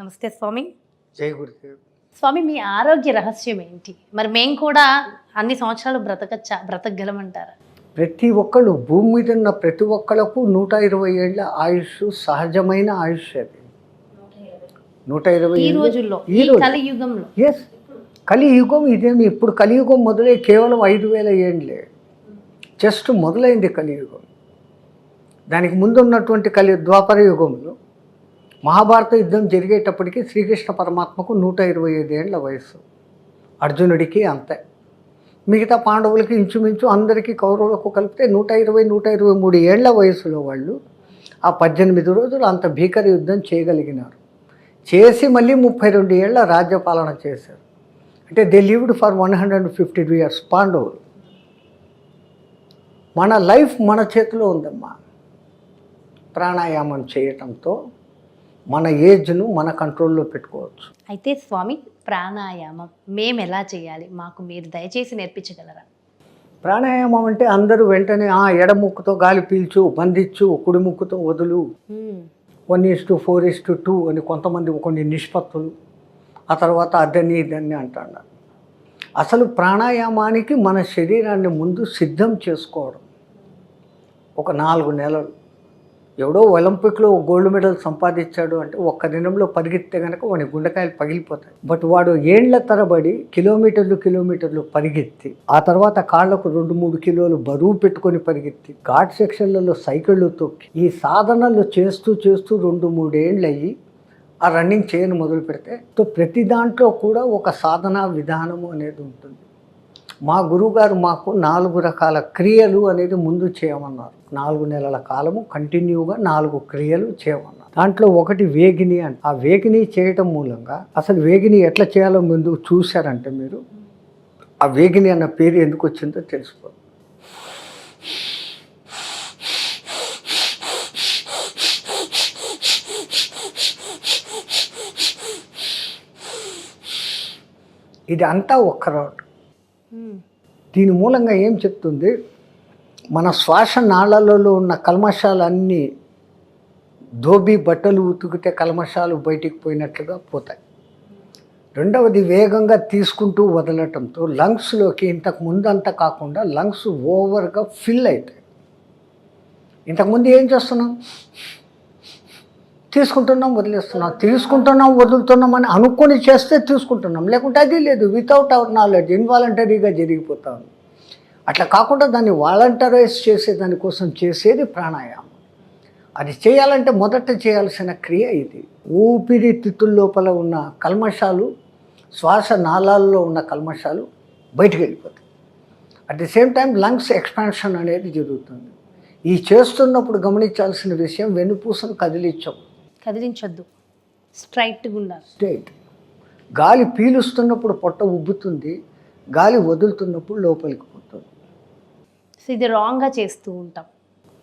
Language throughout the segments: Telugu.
నమస్తే స్వామి. జై గురుదేవ్. స్వామి మీ ఆరోగ్య రహస్యం ఏంటి? మరి మేము కూడా అన్ని సంవత్సరాలు బ్రతకచ్చా? బ్రతకగలమంటారా? ప్రతి ఒక్కళ్ళు భూమి మీద ఉన్న ప్రతి ఒక్కళ్ళకు నూట ఇరవై ఏళ్ళ ఆయుష్ సహజమైన ఆయుష్ అది. నూట ఇరవై ఈ రోజుల్లో ఈ కలియుగంలో. ఎస్ కలియుగం ఇదేమి ఇప్పుడు కలియుగం మొదలై కేవలం ఐదు వేల ఏండ్లే జస్ట్ మొదలైంది కలియుగం. దానికి ముందు ఉన్నటువంటి కలి ద్వాపర యుగంలో మహాభారత యుద్ధం జరిగేటప్పటికి శ్రీకృష్ణ పరమాత్మకు నూట ఇరవై ఐదు ఏండ్ల వయసు అర్జునుడికి అంతే. మిగతా పాండవులకి ఇంచుమించు అందరికీ కౌరవులకు కలిపితే నూట ఇరవై నూట ఇరవై మూడు ఏళ్ళ వయసులో వాళ్ళు ఆ పద్దెనిమిది రోజులు అంత భీకర యుద్ధం చేయగలిగినారు. చేసి మళ్ళీ ముప్పై రెండు ఏళ్ళ రాజ్యపాలన చేశారు. అంటే they lived for one hundred and fifty two years పాండవులు. మన లైఫ్ మన చేతిలో ఉందమ్మా. ప్రాణాయామం చేయటంతో మన ఏజ్ను మన కంట్రోల్లో పెట్టుకోవచ్చు. అయితే స్వామి ప్రాణాయామం మేము ఎలా చేయాలి? మాకు మీరు దయచేసి నేర్పించగలరా? ప్రాణాయామం అంటే అందరూ వెంటనే ఆ ఎడ ముక్కుతో గాలి పీల్చు బంధించు కుడి ముక్కుతో వదులు. One is to four is to two అని కొంతమంది కొన్ని నిష్పత్తులు. ఆ తర్వాత అదని ఇదని అంటాడు. అసలు ప్రాణాయామానికి మన శరీరాన్ని ముందు సిద్ధం చేసుకోవడం. ఒక నాలుగు నెలలు. ఎవడో ఒలింపిక్లో గోల్డ్ మెడల్ సంపాదించాడు అంటే ఒక్క దినంలో పరిగెత్తే కనుక వాడి గుండెకాయలు పగిలిపోతాయి. బట్ వాడు ఏండ్ల తరబడి కిలోమీటర్లు కిలోమీటర్లు పరిగెత్తి ఆ తర్వాత కాళ్ళకు రెండు మూడు కిలోలు బరువు పెట్టుకొని పరిగెత్తి ఘాట్ సెక్షన్లలో సైకిళ్ళు తొక్కి ఈ సాధనలు చేస్తూ చేస్తూ రెండు మూడేళ్ళు అయ్యి ఆ రన్నింగ్ చేయను మొదలు పెడితే సో ప్రతి దాంట్లో కూడా ఒక సాధనా విధానము అనేది ఉంటుంది. మా గురువుగారు మాకు నాలుగు రకాల క్రియలు అనేది ముందు చేయమన్నారు. నాలుగు నెలల కాలము కంటిన్యూగా నాలుగు క్రియలు చేయమన్నారు దాంట్లో ఒకటి వేగిని అంట ఆ వేగిని చేయటం మూలంగా అసలు వేగిని ఎట్లా చేయాలో ముందు చూశారంటే మీరు ఆ వేగిని అన్న పేరు ఎందుకు వచ్చిందో తెలుసుకోండి ఇది అంతా ఒక్క రౌండ్. దీని మూలంగా ఏం చెప్తుంది? మన శ్వాస నాళాలలో ఉన్న కల్మషాలన్నీ ధోబి బట్టలు ఉతికితే కల్మషాలు బయటికి పోయినట్లుగా పోతాయి. రెండవది వేగంగా తీసుకుంటూ వదలటంతో లంగ్స్లోకి ఇంతకు ముందంతా కాకుండా లంగ్స్ ఓవర్గా ఫిల్ అవుతాయి ఇంతకుముందు ఏం చేస్తున్నాం? తీసుకుంటున్నాం వదిలేస్తున్నాం. తీసుకుంటున్నాం వదులుతున్నాం అని అనుకొని చేస్తే తీసుకుంటున్నాం. లేకుంటే అది లేదు. వితౌట్ అవర్ నాలెడ్జ్ ఇన్వాలంటరీగా జరిగిపోతా ఉంది. అట్లా కాకుండా దాన్ని వాలంటరైజ్ చేసే దానికోసం చేసేది ప్రాణాయామం. అది చేయాలంటే మొదట చేయాల్సిన క్రియ ఇది. ఊపిరితిత్తుల లోపల ఉన్న కల్మషాలు శ్వాస నాళాల్లో ఉన్న కల్మషాలు బయటికి వెళ్ళిపోతాయి. At the same time lungs expansion అనేది జరుగుతుంది. ఈ చేస్తున్నప్పుడు గమనించాల్సిన విషయం వెన్నుపూసను కదిలించం కదిలించొద్దు. స్ట్రైట్గా ఉండాలి. స్టేట్ గాలి పీలుస్తున్నప్పుడు పొట్ట ఉబ్బుతుంది గాలి వదులుతున్నప్పుడు లోపలికి పోతుంది. సో ఇది రాంగ్గా చేస్తూ ఉంటాం.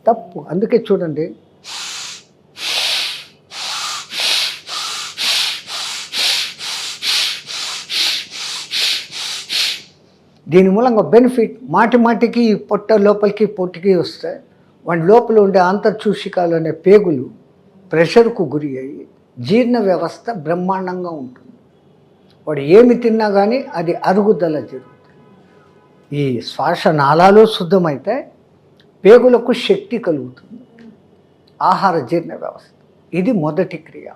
తప్పు. అందుకే చూడండి. దీని మూలంగా బెనిఫిట్ మాటి మాటికి ఈ పొట్ట లోపలికి పొట్టికి వస్తాయి వాడి లోపల ఉండే అంతర్చూషికాలు అనే పేగులు ప్రెషర్కు గురి అయ్యి జీర్ణ వ్యవస్థ బ్రహ్మాండంగా ఉంటుంది. వాడు ఏమి తిన్నా కానీ అది అరుగుదల జరుగుతుంది. ఈ శ్వాస నాళాలు శుద్ధమైతే పేగులకు శక్తి కలుగుతుంది. ఆహార జీర్ణ వ్యవస్థ. ఇది మొదటి క్రియ.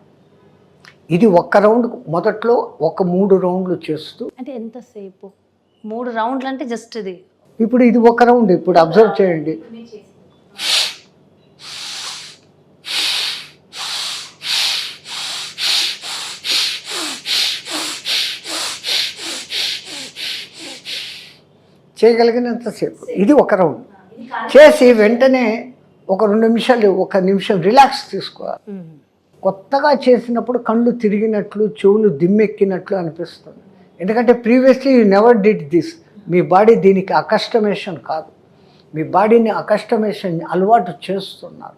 ఇది ఒక్క రౌండ్ మొదట్లో ఒక మూడు రౌండ్లు చేస్తూ అంటే ఎంతసేపు? మూడు రౌండ్లు అంటే జస్ట్ ఇది. ఇప్పుడు ఇది ఒక రౌండ్. ఇప్పుడు అబ్జర్వ్ చేయండి. చేయగలిగినంతసేపు. ఇది ఒక రౌండ్. చేసి వెంటనే ఒక రెండు నిమిషాలు ఒక నిమిషం రిలాక్స్ తీసుకోవాలి. కొత్తగా చేసినప్పుడు కళ్ళు తిరిగినట్లు చెవులు దిమ్మెక్కినట్లు అనిపిస్తుంది. ఎందుకంటే previously you never did this me body దీనికి అకస్టమేషన్ కాదు. మీ బాడీని అకస్టమేషన్ అలవాటు చేస్తున్నారు.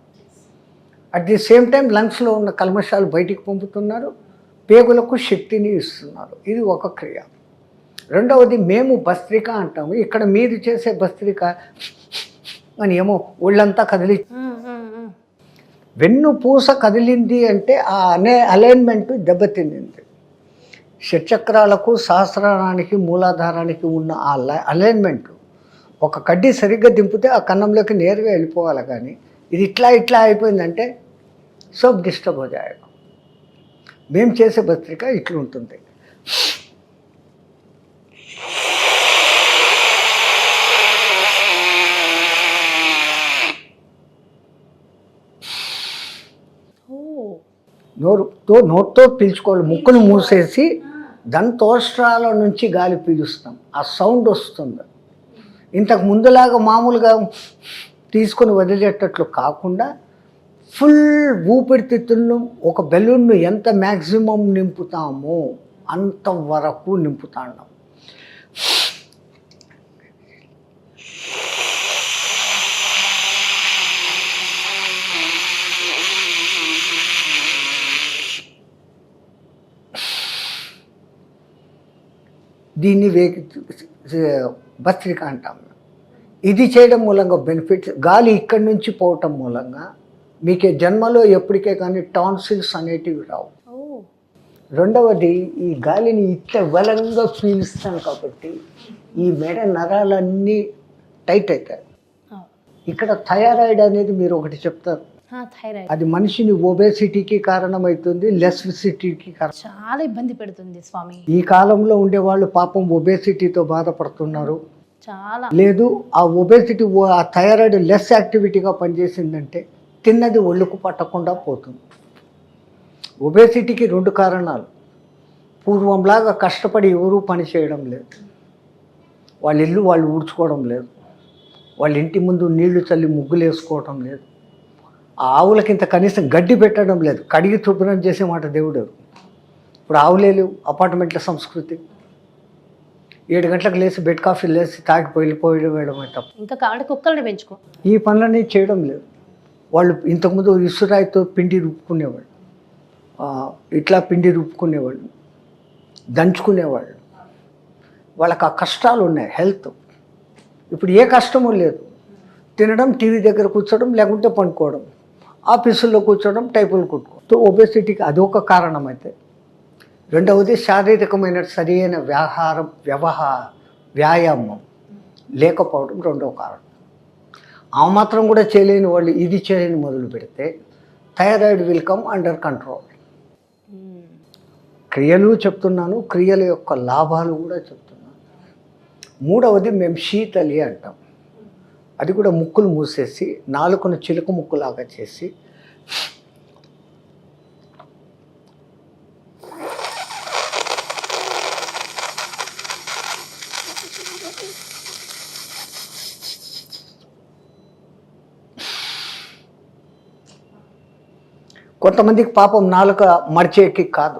అట్ ది సేమ్ టైం లంగ్స్లో ఉన్న కల్మషాలు బయటికి పంపుతున్నారు. పేగులకు శక్తిని ఇస్తున్నారు. ఇది ఒక క్రియ. రెండవది మేము భస్త్రిక అంటాము. ఇక్కడ మీరు చేసే భస్త్రిక అని ఏమో ఒళ్ళంతా కదిలి వెన్ను పూస కదిలింది అంటే ఆ అనే అలైన్మెంట్ దెబ్బతింది షట్చక్రాలకు సహస్రానికి మూలాధారానికి ఉన్న ఆ అలైన్మెంట్ ఒక కడ్డీ సరిగ్గా దింపితే ఆ కన్నంలోకి నేరుగా వెళ్ళిపోవాలి కానీ ఇది ఇట్లా ఇట్లా అయిపోయిందంటే సోప్ డిస్టర్బ్ అవుతాయి మేము చేసే పత్రిక ఇట్లుంటుంది. నోరుతో నోట్తో పీల్చుకోవాలి. ముక్కును మూసేసి దంతోష్ట్రాల నుంచి గాలి పీలుస్తాం. ఆ సౌండ్ వస్తుంది. ఇంతకు ముందులాగా మామూలుగా తీసుకొని వదిలేటట్లు కాకుండా ఫుల్ ఊపిరితిత్తులను ఒక బెలూన్ను ఎంత మ్యాక్సిమం నింపుతామో అంతవరకు నింపుతాం దీన్ని వేగి భస్త్రిక అంటాం. ఇది చేయడం మూలంగా బెనిఫిట్స్. గాలి ఇక్కడి నుంచి పోవటం మూలంగా మీకు జన్మలో ఎప్పటికే కానీ టాన్సిల్స్ అనేటివి రావు. రెండవది ఈ గాలిని ఇట్ట బలంగా పీలుస్తాను కాబట్టి ఈ మెడ నరాలన్నీ టైట్ అవుతాయి. ఇక్కడ థైరాయిడ్ అనేది మీరు ఒకటి చెప్తారు. థైరాయిడ్ అది మనిషిని ఒబేసిటీకి కారణమవుతుంది కారణం చాలా ఇబ్బంది పెడుతుంది స్వామి. ఈ కాలంలో ఉండేవాళ్ళు పాపం ఒబేసిటీతో బాధపడుతున్నారు. చాలా. లేదు ఆ ఒబేసిటీ ఆ థైరాయిడ్ లెస్ యాక్టివిటీగా పనిచేసిందంటే తిన్నది ఒళ్ళుకు పట్టకుండా పోతుంది. ఒబేసిటీకి రెండు కారణాలు. పూర్వంలాగా కష్టపడి ఎవరూ పని చేయడం లేదు. వాళ్ళ ఇల్లు వాళ్ళు ఊడ్చుకోవడం లేదు. వాళ్ళ ఇంటి ముందు నీళ్ళు చల్లి ముగ్గులు వేసుకోవడం లేదు. ఆవులకి ఇంత కనీసం గడ్డి పెట్టడం లేదు. కడిగి శుభ్రం చేసే మాట దేవుడు. ఇప్పుడు ఆవులే లేవు అపార్ట్మెంట్ల సంస్కృతి. ఏడు గంటలకు లేచి బెడ్ కాఫీ లేచి తాగి వెళ్ళిపోయడం వేయడమే తప్ప. ఇంకా కావాలంటే కుక్కల్ని పెంచుకో. ఈ పనులన్నీ చేయడం లేదు. వాళ్ళు ఇంతకుముందు ఇసురాయితో పిండి రుబ్బుకునేవాళ్ళు. ఆ, ఇట్లా పిండి రుబ్బుకునేవాళ్ళు. దంచుకునేవాళ్ళు. వాళ్ళకి ఆ కష్టాలు ఉన్నాయి హెల్త్. ఇప్పుడు ఏ కష్టము లేదు. తినడం టీవీ దగ్గర కూర్చోవడం లేకుంటే పండుకోవడం. ఆఫీసుల్లో కూర్చోవడం టైపులు కుట్టుకో. ఒబేసిటీకి అదొక కారణం అయితే రెండవది శారీరకమైన సరియైన వ్యాహారం వ్యవహార వ్యాయామం లేకపోవడం రెండవ కారణం. ఆ మాత్రం కూడా చేయలేని వాళ్ళు ఇది చేయని మొదలు పెడితే thyroid will come under control. క్రియలు చెప్తున్నాను క్రియల యొక్క లాభాలు కూడా చెప్తున్నాను. మూడవది మేము శీతలి అంటాం. అది కూడా ముక్కులు మూసేసి నాలుకను చిలుక ముక్కులాగా చేసి కొంతమందికి పాపం నాలుక మడిచేకి కాదు.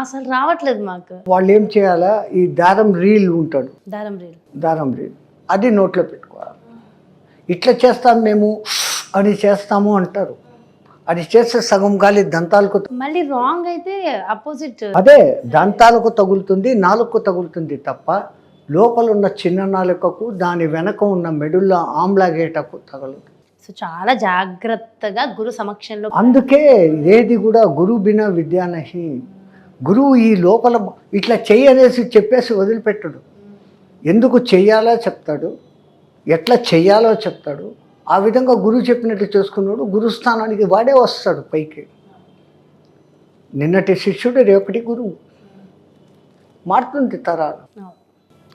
అసలు రావట్లేదు మాకు. వాళ్ళు ఏం చేయాలా ఈ దారం రీల్ ఉంటాడు. దారం రీల్. దారం రీల్. అది నోట్లో పెట్టుకోవాలి. ఇట్లా చేస్తాం మేము అని చేస్తాము అంటారు. అది చేస్తే సగం గాలి దంతాలకు మళ్ళీ రాంగ్ అయితే అపోజిట్ అదే దంతాలకు తగులుతుంది నాలుకకు తగులుతుంది తప్ప లోపల ఉన్న చిన్న నాలుకకు దాని వెనక ఉన్న మెడుల్లో ఆమ్లాగేటకు తగలదు. సో చాలా జాగ్రత్తగా గురు సమక్షంలో అందుకే ఏది కూడా గురువు బినా విద్యానహి గురువు ఈ లోపల ఇట్లా చెయ్యి అనేసి చెప్పేసి వదిలిపెట్టడు. ఎందుకు చెయ్యాలో చెప్తాడు? ఎట్లా చెయ్యాలో చెప్తాడు? ఆ విధంగా గురువు చెప్పినట్టు చేసుకున్నాడు. గురుస్థానానికి వాడే వస్తాడు పైకి. నిన్నటి శిష్యుడు రేపటి గురువు. మారుతుంది తరాలు.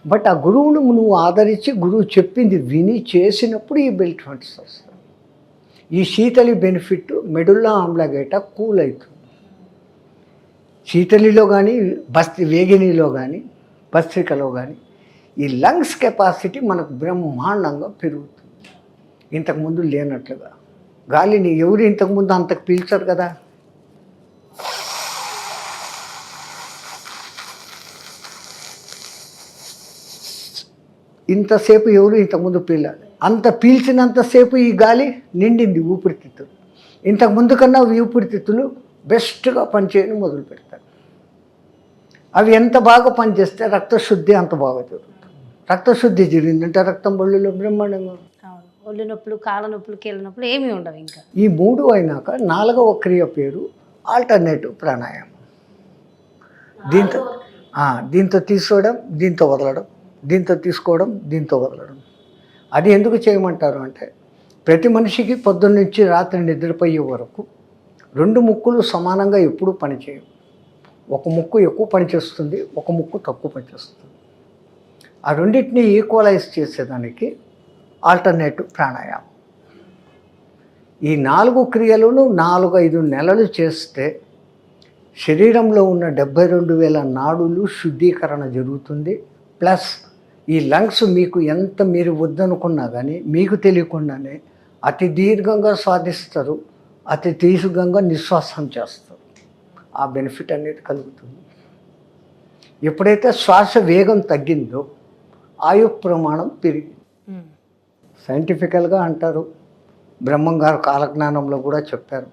బట్ ఆ గురువును నువ్వు ఆదరించి గురువు చెప్పింది విని చేసినప్పుడు ఈ బెనిఫిట్స్ వస్తాయి. ఈ శీతలి బెనిఫిట్ మెడుల్లా ఆమ్లగేట కూల్ అవుతుంది శీతలిలో కానీ బస్తి వేగినిలో కానీ భస్త్రికలో కానీ ఈ లంగ్స్ కెపాసిటీ మనకు బ్రహ్మాండంగా పెరుగుతుంది. ఇంతకుముందు లేనట్లుగా. గాలిని ఎవరు ఇంతకుముందు అంతకు పీల్చరు కదా? ఇంతసేపు ఎవరు ఇంతకుముందు పీలాలి అంత పీల్చినంతసేపు ఈ గాలి నిండింది ఊపిరితిత్తులు. ఇంతకుముందు కన్నా ఊపిరితిత్తులు బెస్ట్గా పనిచేయని మొదలు పెడతారు అవి ఎంత బాగా పనిచేస్తే రక్తశుద్ధి అంత బాగా జరుగుతుంది. రక్తశుద్ధి జరిగిందంటే రక్తం బళ్ళులో బ్రహ్మాండంగా అవును. ఒళ్ళు నొప్పులు కాళ్ళ నొప్పులు కీళ్ళ నొప్పులు ఏమీ ఉండవు ఇంకా. ఈ మూడు అయినాక నాలుగవ క్రియ పేరు ఆల్టర్నేటివ్ ప్రాణాయామం. దీంతో దీంతో తీసుకోవడం దీంతో వదలడం దీంతో తీసుకోవడం దీంతో వదలడం. అది ఎందుకు చేయమంటారు అంటే ప్రతి మనిషికి పొద్దున్న నుంచి రాత్రి నిద్రపోయే వరకు రెండు ముక్కులు సమానంగా ఎప్పుడూ పనిచేయవు. ఒక ముక్కు ఎక్కువ పనిచేస్తుంది ఒక ముక్కు తక్కువ పనిచేస్తుంది. ఆ రెండింటిని ఈక్వలైజ్ చేసేదానికి ఆల్టర్నేటివ్ ప్రాణాయామం. ఈ నాలుగు క్రియలను నాలుగు ఐదు నెలలు చేస్తే శరీరంలో ఉన్న డెబ్బై రెండు వేల నాడులు శుద్ధీకరణ జరుగుతుంది. ప్లస్ ఈ లంగ్స్ మీకు ఎంత మీరు వద్దనుకున్నా కానీ మీకు తెలియకుండానే అతి దీర్ఘంగా స్వాదిస్తారు అతి దీర్ఘంగా నిశ్వాసం చేస్తారు. ఆ బెనిఫిట్ అనేది కలుగుతుంది. ఎప్పుడైతే శ్వాస వేగం తగ్గిందో ఆయు ప్రమాణం పెరిగింది ఉమ్. సైంటిఫికల్గా అంటారు. బ్రహ్మం గారు కాలజ్ఞానంలో కూడా చెప్పారు.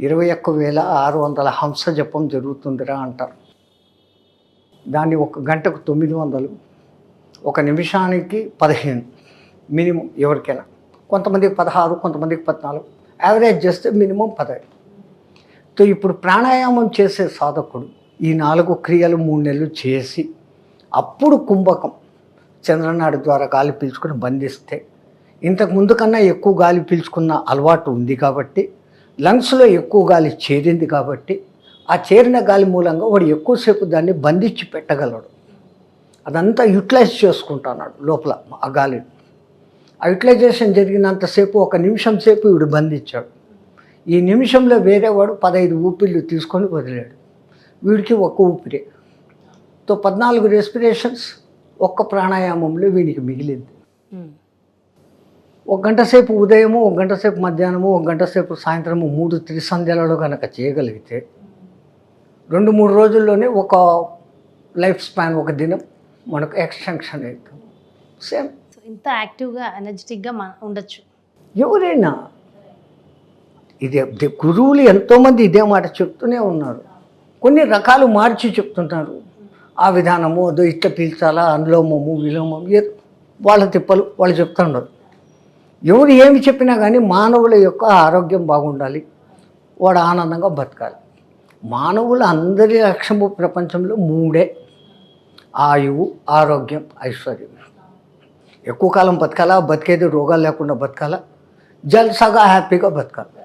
ఇరవై ఒక్క వేల ఆరు వందల హంస జపం జరుగుతుందిరా అంటారు. దాన్ని ఒక గంటకు తొమ్మిది వందలు ఒక నిమిషానికి పదిహేను మినిమం ఎవరికైనా. కొంతమందికి పదహారు కొంతమందికి పద్నాలుగు. యావరేజ్ చేస్తే మినిమం పదహైదు. సో ఇప్పుడు ప్రాణాయామం చేసే సాధకుడు ఈ నాలుగు క్రియలు మూడు నెలలు చేసి అప్పుడు కుంభకం చంద్రనాడు ద్వారా గాలి పీల్చుకుని బంధిస్తే ఇంతకు ముందు కన్నా ఎక్కువ గాలి పీల్చుకున్న అలవాటు ఉంది కాబట్టి లంగ్స్లో ఎక్కువ గాలి చేరింది కాబట్టి ఆ చేరిన గాలి మూలంగా వాడు ఎక్కువసేపు దాన్ని బంధించి పెట్టగలడు. అదంతా యూటిలైజ్ చేసుకుంటున్నాడు లోపల ఆ గాలిని. ఆ యూటిలైజేషన్ జరిగినంతసేపు ఒక నిమిషం సేపు వీడు బంధించాడు. ఈ నిమిషంలో వేరేవాడు పదహైదు ఊపిళ్ళు తీసుకొని వదిలాడు. వీడికి ఒక్క ఊపిరే. తో పద్నాలుగు రెస్పిరేషన్స్ ఒక్క ప్రాణాయామంలో వీడికి మిగిలింది. ఒక గంట సేపు ఉదయము ఒక గంట సేపు మధ్యాహ్నము ఒక గంట సేపు సాయంత్రము మూడు త్రిసంధ్యాలలో కనుక చేయగలిగితే రెండు మూడు రోజుల్లోనే ఒక లైఫ్ స్పాన్ ఒక దినం మనకు ఎక్స్టెన్షన్ అవుతుంది సేమ్. ఇంత యాక్టివ్గా ఎనర్జెటిక్గా ఉండొచ్చు. ఎవరైనా ఇదే గురువులు ఎంతోమంది ఇదే మాట చెప్తూనే ఉన్నారు. కొన్ని రకాలు మార్చి చెప్తుంటారు. ఆ విధానము అదో ఇట్లా పీల్చాలా అనులోమము విలోమం ఏదో వాళ్ళ తిప్పలు వాళ్ళు చెప్తుండరు ఎవరు ఏమి చెప్పినా కానీ మానవుల యొక్క ఆరోగ్యం బాగుండాలి. వాడు ఆనందంగా బతకాలి. మానవుల అందరి లక్ష్యము ప్రపంచంలో మూడే. ఆయువు ఆరోగ్యం ఐశ్వర్యం. ఎక్కువ కాలం బతకాలా బతికేది రోగాలు లేకుండా బతకాలా జల్సాగా హ్యాపీగా బతకాలి.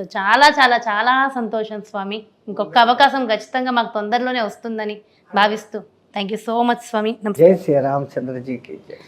సో చాలా చాలా చాలా సంతోషం స్వామి. ఇంకొక అవకాశం ఖచ్చితంగా మాకు తొందరలోనే వస్తుందని భావిస్తూ. థ్యాంక్ యూ సో మచ్ స్వామి. జై శ్రీరామచంద్రజీకి జై.